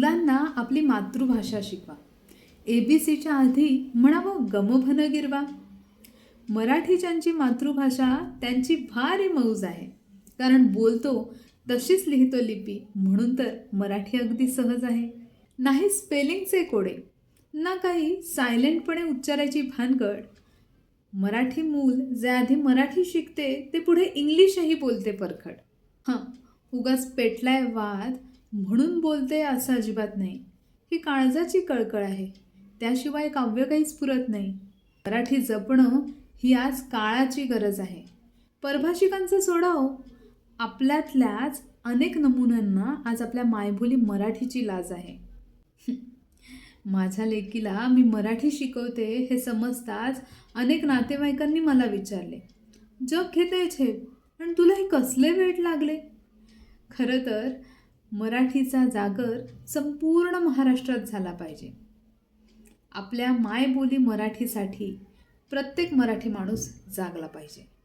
मुलांना आपली मातृभाषा शिकवा. ए बी सीच्या आधी म्हणावं गमभन गिरवा. मराठी ज्यांची मातृभाषा त्यांची भारी मौज आहे. कारण बोलतो तशीच लिहितो लिपी म्हणून तर मराठी अगदी सहज आहे. नाही स्पेलिंगचे कोडे ना काही सायलेंटपणे उच्चारायची भानगड. मराठी मूल जे आधी मराठी शिकते ते पुढे इंग्लिशही बोलते परखड. हां उगाच पेटलाय वाद म्हणून बोलते असं अजिबात नाही. ही काळजाची कळकळ आहे. त्याशिवाय काव्य काहीच पुरत नाही. मराठी जपणं ही आज काळाची गरज आहे. परभाषिकांचं सोडाव. आपल्यातल्याच अनेक नमुन्यांना आज आपल्या मायबोली मराठीची लाज आहे. माझ्या लेकीला मी मराठी शिकवते हे समजताच अनेक नातेवाईकांनी मला विचारले जग घेते झेप पण तुला हे कसले वेट लागले? खरं तर मराठीचा जागर संपूर्ण महाराष्ट्रात झाला पाहिजे. आपल्या मायबोली मराठीसाठी प्रत्येक मराठी माणूस जागला पाहिजे.